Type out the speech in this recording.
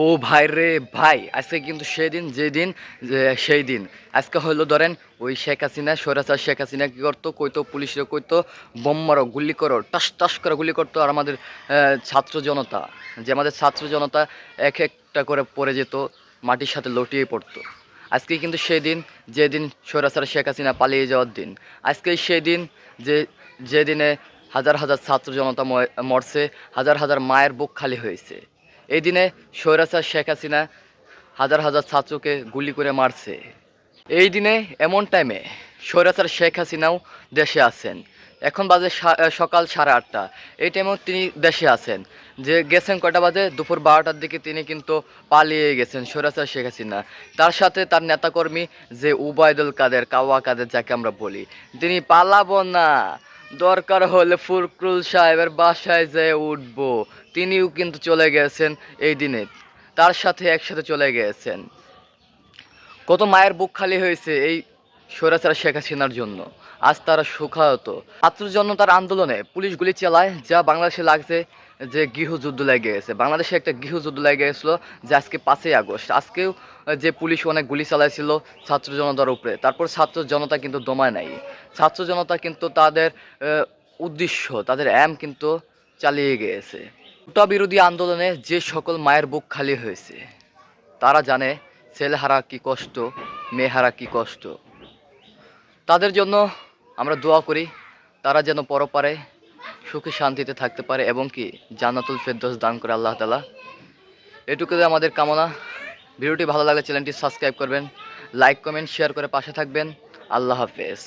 ও ভাই রে ভাই, আজকে কিন্তু সেই দিন যেদিন সেই দিন। আজকে হলো ধরেন, ওই শেখ হাসিনা সৈরাচার শেখ হাসিনা কী করতো? কইতো পুলিশরা কইতো, বোম মারো, গুলি করো, টাস টাস করে গুলি করতো আর আমাদের ছাত্র জনতা। যে আমাদের ছাত্র জনতা এক একটা করে পড়ে যেত, মাটির সাথে লটিয়ে পড়তো। আজকে কিন্তু সেই দিন যেদিন সৈরাচার শেখ হাসিনা পালিয়ে যাওয়ার দিন, আজকে সেই দিন যে, যেদিনে হাজার হাজার ছাত্র জনতা মরছে, হাজার হাজার মায়ের বুক খালি হয়েছে। এই দিনে স্বৈরাচার শেখ হাসিনা হাজার হাজার ছাত্রকে গুলি করে মারছে। এই দিনে এমন টাইমে স্বৈরাচার শেখ হাসিনাও দেশে আছেন। এখন বাজে সকাল সাড়ে আটটা। এই টাইমেও তিনি দেশে আছেন। যে গেছেন কয়টা বাজে? দুপুর বারোটার দিকে তিনি কিন্তু পালিয়ে গেছেন স্বৈরাচার শেখ হাসিনা। তার সাথে তার নেতাকর্মী যে উবায়দুল কাদের, কাওয়া কাদের, যাকে আমরা বলি, তিনি পালাবো না। দরকার হলে ফুরকুল সাহেবের বাসায় যেয়ে উঠব। তিনিও কিন্তু চলে গেছেন এই দিনে। তার সাথে একসাথে চলে গেছেন। কত মায়ের বুক খালি হয়েছে এই স্বৈরাচার শেখ হাসিনার জন্য। আজ তারা সুখাহত আত্মজন্য তার আন্দোলনে পুলিশ গুলি চালায়, যা বাংলাদেশে লাগছে যে গৃহযুদ্ধ লেগে গেছে। বাংলাদেশে একটা গৃহযুদ্ধ লেগে গেছিল যে আজকে পাঁচই আগস্ট। আজকেও যে পুলিশ অনেক গুলি চালাইছিল ছাত্র জনতার উপরে, তারপর ছাত্র জনতা কিন্তু দমায় নাই। ছাত্র জনতা কিন্তু তাদের উদ্দেশ্য, তাদের অ্যাম কিন্তু চালিয়ে গিয়েছে কোটা বিরোধী আন্দোলনে যে সকল মায়ের বুক খালি হয়েছে, তারা জানে ছেলেহারা কি কষ্ট, মেয়েহারা কি কষ্ট। তাদের জন্য আমরা দোয়া করি, তারা যেন পরপারে সুখে শান্তিতে থাকতে পারে এবং কি জান্নাতুল ফেরদোস দান করে আল্লাহ তালা এটুকু আমাদের কামনা। ভিডিওটি ভালো লাগলে চ্যানেলটি সাবস্ক্রাইব করবেন, লাইক, কমেন্ট, শেয়ার করে পাশে থাকবেন। আল্লাহ হাফেজ।